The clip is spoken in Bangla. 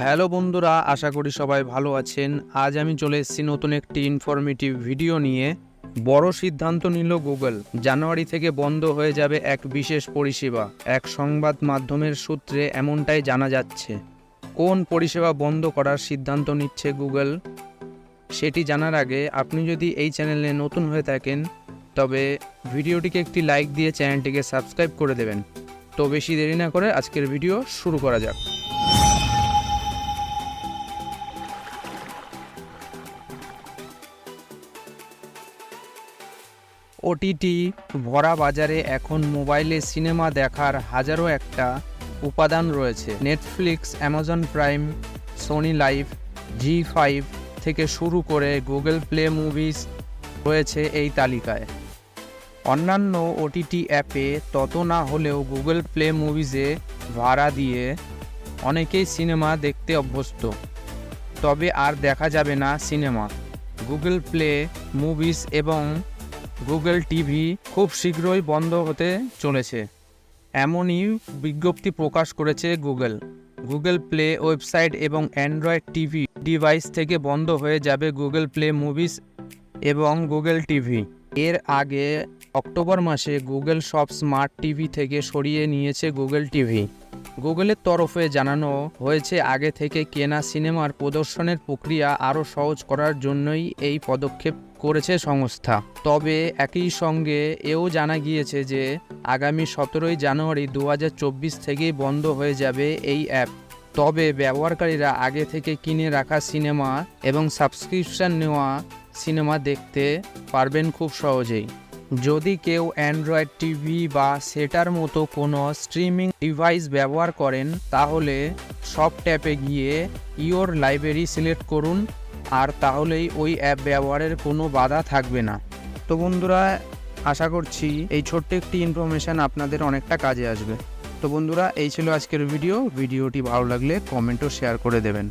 হ্যালো বন্ধুরা, আশা করি সবাই ভালো আছেন। আজ আমি চলে এসেছি নতুন একটি ইনফরমেটিভ ভিডিও নিয়ে। বড় সিদ্ধান্ত নিল গুগল জানুয়ারি থেকে বন্ধ হয়ে যাবে এক বিশেষ পরিষেবা। এক সংবাদ মাধ্যমের সূত্রে এমনটাই জানা যাচ্ছে। কোন পরিষেবা বন্ধ করার সিদ্ধান্ত নিচ্ছে গুগল সেটি জানার আগে আপনি যদি এই চ্যানেলে নতুন হয়ে থাকেন, তবে ভিডিওটিকে একটি লাইক দিয়ে চ্যানেলটিকে সাবস্ক্রাইব করে দেবেন। তো বেশি দেরি না করে আজকের ভিডিও শুরু করা যাক। ওটিটি ভরা বাজারে এখন মোবাইলে সিনেমা দেখার হাজারো একটা উপাদান রয়েছে। Netflix Amazon Prime Sony LIV Zee five থেকে শুরু করে গুগল প্লে মুভিজ রয়েছে এই তালিকায়। অন্যান্য ওটিটি অ্যাপে তত না হলেও গুগল প্লে মুভিজে ভাড়া দিয়ে অনেকেই সিনেমা দেখতে অভ্যস্ত। তবে আর দেখা যাবে না সিনেমা। গুগল প্লে মুভিজ এবং গুগল টিভি খুব শীঘ্রই বন্ধ হতে চলেছে। এমনই বিজ্ঞপ্তি প্রকাশ করেছে গুগল। গুগল প্লে ওয়েবসাইট এবং অ্যান্ড্রয়েড টিভি ডিভাইস থেকে বন্ধ হয়ে যাবে গুগল প্লে মুভিস এবং গুগল টিভি। এর আগে অক্টোবর মাসে গুগল সব স্মার্ট টিভি থেকে সরিয়ে নিয়েছে গুগল টিভি। গুগলের তরফে জানানো হয়েছে, আগে থেকে কেনা সিনেমার প্রদর্শনের প্রক্রিয়া আরও সহজ করার জন্যই এই পদক্ষেপ করেছে সংস্থা। তবে একই সঙ্গে এও জানা গিয়েছে যে, আগামী সতেরোই জানুয়ারি দু হাজার চব্বিশ থেকেই বন্ধ হয়ে যাবে এই অ্যাপ। তবে ব্যবহারকারীরা আগে থেকে কিনে রাখা সিনেমা এবং সাবস্ক্রিপশন নেওয়া সিনেমা দেখতে পারবেন খুব সহজেই। যদি কেউ অ্যান্ড্রয়েড টিভি বা সেটার মতো কোনো স্ট্রিমিং ডিভাইস ব্যবহার করেন, তাহলে সব ট্যাপে গিয়ে ইওর লাইব্রেরি সিলেক্ট করুন, আর তাহলেই ওই অ্যাপ ব্যবহারের কোনো বাধা থাকবে না। তো বন্ধুরা, আশা করছি এই ছোট্ট একটি ইনফরমেশান আপনাদের অনেকটা কাজে আসবে। তো বন্ধুরা, এই ছিল আজকের ভিডিও ভিডিওটি ভালো লাগলে কমেন্ট ও শেয়ার করে দেবেন।